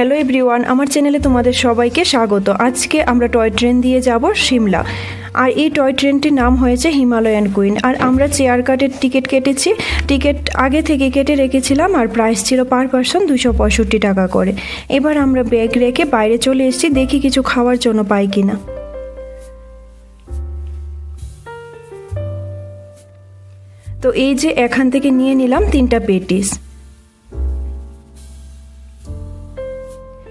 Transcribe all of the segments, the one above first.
Hello everyone আমার চ্যানেলে তোমাদের সবাইকে স্বাগত। আজকে আমরা টয় ট্রেন দিয়ে যাব সিমলা। আর এই টয় ট্রেনটির নাম হয়েছে হিমালয়ান কুইন। আর আমরা চেয়ার কাটের টিকিট কেটেছি। টিকিট আগে থেকে কেটে রেখেছিলাম আর প্রাইস ছিল পার পার্সন দুশো পঁয়ষট্টি টাকা করে। এবার আমরা ব্যাগ রেখে বাইরে চলে এসেছি, দেখি কিছু খাওয়ার জন্য পাই কিনা। তো এই যে এখান থেকে নিয়ে নিলাম তিনটা পেটিস।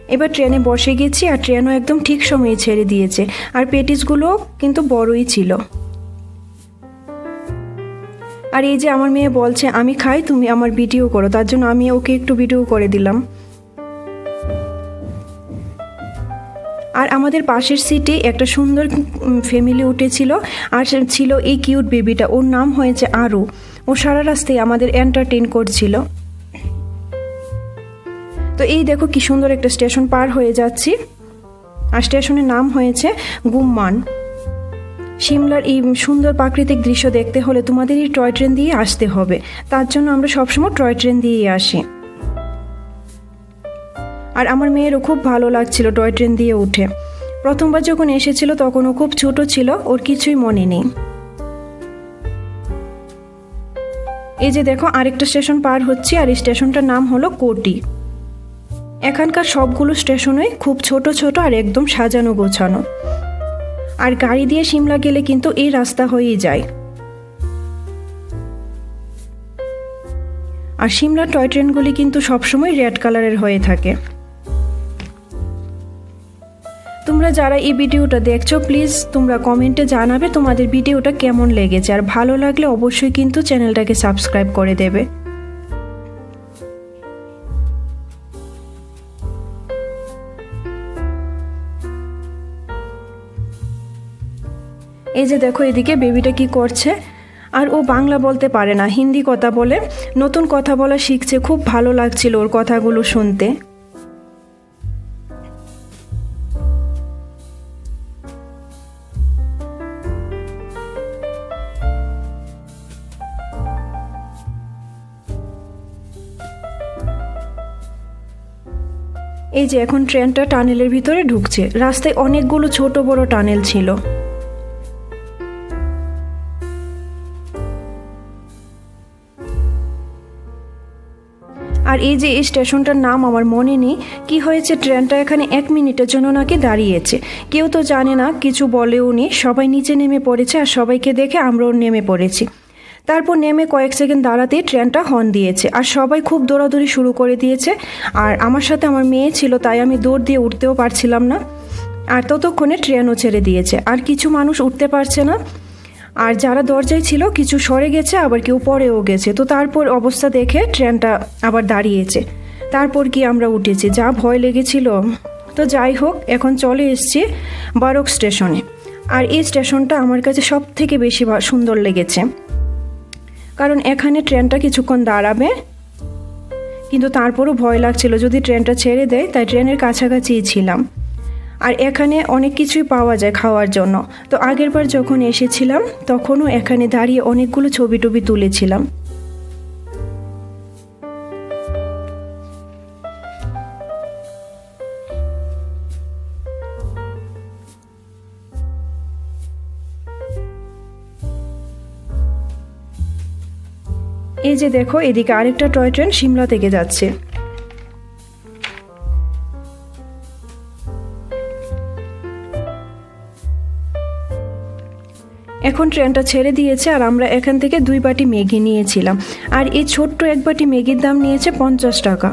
এবার ট্রেনে বসে গেছি আর ট্রেনও একদম ঠিক সময়ে ছেড়ে দিয়েছে। আর পেটিসগুলো কিন্তু বড়ই ছিল। আর এই যে আমার মেয়ে বলছে, আমি খাই, তুমি আমার ভিডিও করো। তার জন্য আমি ওকে একটু ভিডিও করে দিলাম। আর আমাদের পাশের সিটে একটা সুন্দর ফ্যামিলি উঠেছিল। আর ছিল এই কিউট বেবিটা। ওর নাম হয়েছে আরু। ও সারা রাস্তায় আমাদের এন্টারটেন করছিল। তো এই দেখো কি সুন্দর একটা স্টেশন পার হয়ে যাচ্ছি। আর স্টেশনের নাম হয়েছে গুম্মান। সিমলার এই সুন্দর প্রাকৃতিক দৃশ্য দেখতে হলে তোমাদের এই টয় ট্রেন দিয়ে আসতে হবে। তার জন্য আমরা সবসময় টয় ট্রেন দিয়েই আসি। আর আমার মেয়েরও খুব ভালো লাগছিল টয় ট্রেন দিয়ে উঠে। প্রথমবার যখন এসেছিল তখন ও খুব ছোট ছিল, ওর কিছুই মনে নেই। এই যে দেখো আরেকটা স্টেশন পার হচ্ছে, আর এই স্টেশনটার নাম হলো কোটি। এখানকার সবগুলো স্টেশনই খুব ছোট ছোট আর একদম সাজানো গোছানো। আর গাড়ি দিয়ে সিমলা গেলে কিন্তু এই রাস্তা হয়েই যায়। আর সিমলা টয় ট্রেনগুলি কিন্তু সবসময় রেড কালারের হয়ে থাকে। তোমরা যারা এই ভিডিওটা দেখছ, প্লিজ তোমরা কমেন্টে জানাবে তোমাদের ভিডিওটা কেমন লেগেছে। আর ভালো লাগলে অবশ্যই কিন্তু চ্যানেলটাকে সাবস্ক্রাইব করে দেবে। এই যে দেখো এদিকে বেবিটা কি করছে? আর ও বাংলা বলতে পারে না, হিন্দি কথা বলে। নতুন কথা বলা শিখছে, খুব ভালো লাগছিল ওর কথাগুলো শুনতে। এই যে এখন ট্রেনটা টানেলের ভিতরে ঢুকছে। রাস্তায় অনেকগুলো ছোট বড় টানেল ছিল। আর এই যে এই স্টেশনটার নাম আমার মনে নেই, কি হয়েছে ট্রেনটা এখানে এক মিনিটের জন্য নাকি দাঁড়িয়েছে? কেউ তো জানে না, কিছু বলেও নি সবাই নিচে নেমে পড়েছে আর সবাইকে দেখে আমরাও নেমে পড়েছি। তারপর নেমে কয়েক সেকেন্ড দাঁড়াতেই ট্রেনটা হর্ন দিয়েছে আর সবাই খুব দৌড়াদৌড়ি শুরু করে দিয়েছে। আর আমার সাথে আমার মেয়ে ছিল, তাই আমি দৌড় দিয়ে উঠতেও পারছিলাম না। আর ততক্ষণে ট্রেনও ছেড়ে দিয়েছে, আর কিছু মানুষ উঠতে পারছে না। আর যারা দরজায় ছিল, কিছু সরে গেছে, আবার কেউ পরেও গেছে। তো তারপর অবস্থা দেখে ট্রেনটা আবার দাঁড়িয়েছে। তারপর কি আমরা উঠেছি। যা ভয় লেগেছিল। তো যাই হোক, এখন চলে এসছি বারক স্টেশনে। আর এই স্টেশনটা আমার কাছে সব থেকে বেশি সুন্দর লেগেছে। কারণ এখানে ট্রেনটা কিছুক্ষণ দাঁড়াবে, কিন্তু তারপরও ভয় লাগছিল। যদি ট্রেনটা ছেড়ে দেয়, তাই ট্রেনের কাছাকাছিই ছিলাম। আর এখানে অনেক কিছুই পাওয়া যায় খাওয়ার জন্য। তো আগের বার যখন এসেছিলাম, তখনও এখানে দাঁড়িয়ে অনেকগুলো ছবি টবি তুলেছিলাম। এই যে দেখো, এদিকে আরেকটা টয় ট্রেন সিমলা থেকে যাচ্ছে। এখন ট্রেনটা ছেড়ে দিয়েছে আর আমরা এখান থেকে দুই বাটি ম্যাগি নিয়েছিলাম। আর এই ছোট্ট এক বাটি ম্যাগির দাম নিয়েছে পঞ্চাশ টাকা।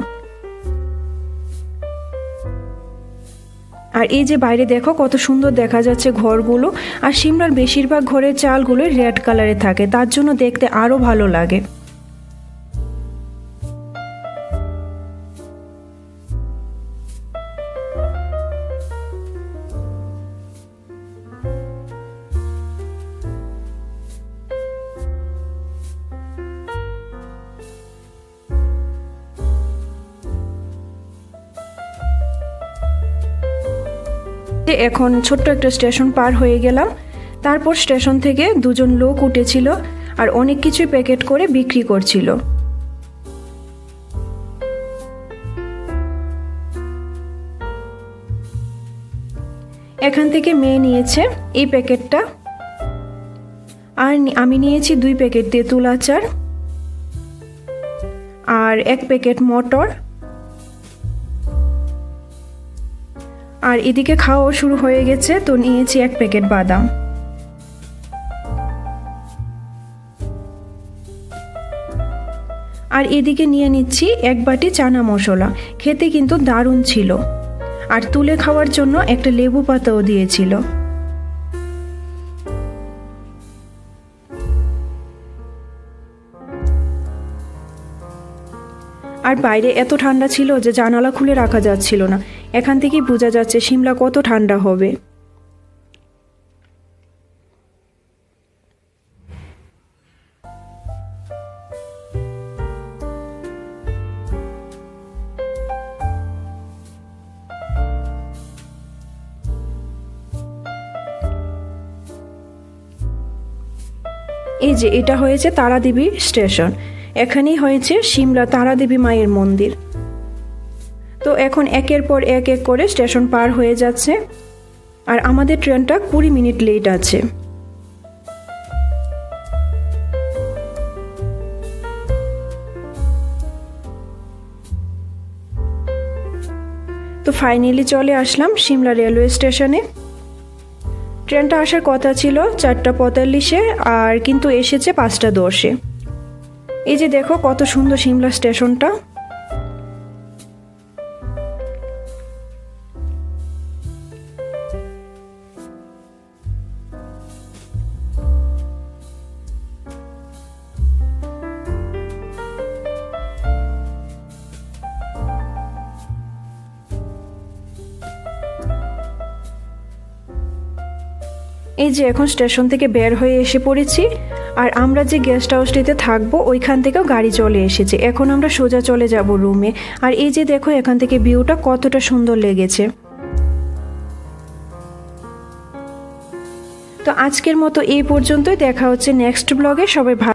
আর এই যে বাইরে দেখো কত সুন্দর দেখা যাচ্ছে ঘরগুলো। আর সিমলার বেশিরভাগ ঘরের চালগুলো রেড কালারে থাকে, তার জন্য দেখতে আরও ভালো লাগে। এখন ছোট্ট একটা স্টেশন পার হয়ে গেলাম। তারপর স্টেশন থেকে দুজন লোক উঠেছিল আর অনেক কিছুই প্যাকেট করে বিক্রি করছিল। এখান থেকে মেয়ে নিয়েছে এই প্যাকেটটা। আর আমি নিয়েছি দুই প্যাকেট তেঁতুল আচার আর এক প্যাকেট মটর। আর এদিকে খাওয়াও শুরু হয়ে গেছে, তো নিয়েছি এক প্যাকেট বাদাম। আর এদিকে নিয়ে নিচ্ছি এক বাটি চানা মশলা, খেতে কিন্তু দারুণ ছিল। আর তুলে খাওয়ার জন্য একটা লেবু পাতাও দিয়েছিল। আর বাইরে এত ঠান্ডা ছিল যে জানালা খুলে রাখা যাচ্ছিল না। এখান থেকেই বোঝা যাচ্ছে সিমলা কত ঠান্ডা হবে। এই যে এটা হয়েছে তারাদেবী স্টেশন। এখানেই হয়েছে সিমলা তারাদেবী মায়ের মন্দির। এখন একের পর এক এক করে স্টেশন পার হয়ে যাচ্ছে। আর আমাদের ট্রেনটা কুড়ি মিনিট লেট আছে। তো ফাইনালি চলে আসলাম সিমলা রেলওয়ে স্টেশনে। ট্রেনটা আসার কথা ছিল চারটা পঁয়তাল্লিশে, আর কিন্তু এসেছে পাঁচটা দশে। এই যে দেখো কত সুন্দর সিমলা স্টেশনটা। এই যে এখন স্টেশন থেকে বের হয়ে এসে পড়েছি, আর আমরা যে গেস্ট হাউসটিতে থাকব, ওইখান থেকেও গাড়ি চলে এসেছে। এখন আমরা সোজা চলে যাব রুমে আর এই যে দেখো, এখান থেকে ভিউটা কতটা সুন্দর লেগেছে। তো আজকের মতো এই পর্যন্তই। দেখা হচ্ছে নেক্সট ব্লগে সবাই ভালো